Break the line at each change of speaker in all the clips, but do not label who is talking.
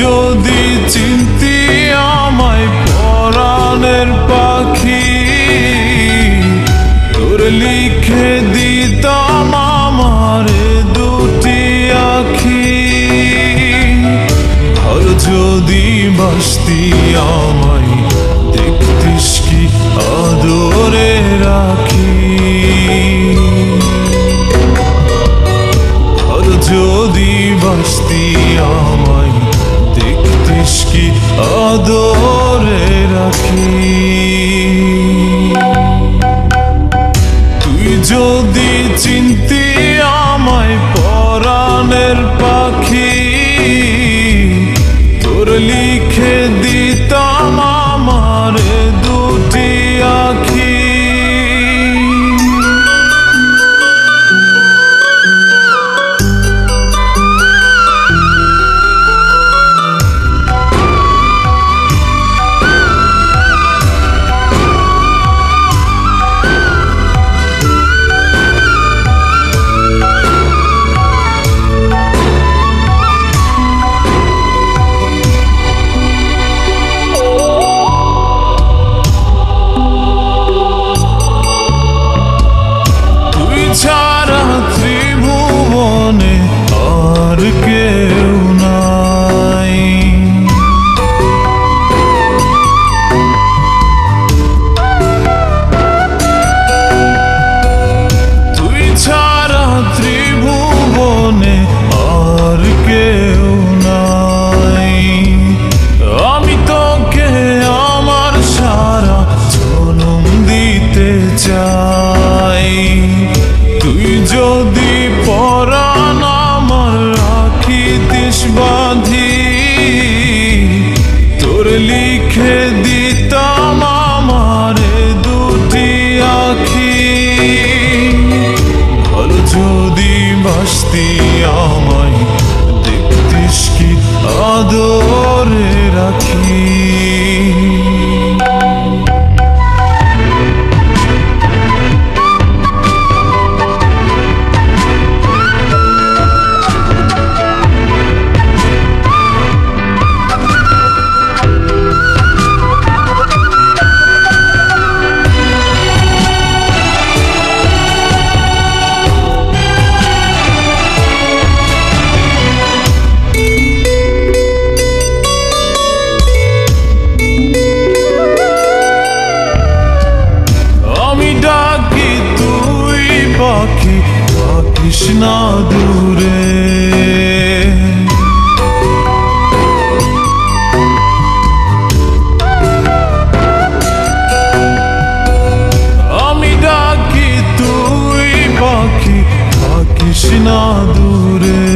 যদি চিনতি আমায় পরাণের পাখি, তোর লিখে দিতাম আমারে দুটি আখি। আর যদি বাসতি আমায়, দেখতিস কি আদরে রাখি। আর যদি বাসতি আমায় কি আদরে চাই তুই যদি পরাণ আমার রাখিতিস বাঁধি তোর লিখে দিতাম আমারে দুটি আখি। ভালো দূরে। আমি ডাকি তুই পাখি পাখিস না দূরে।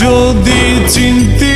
যদি চিনতি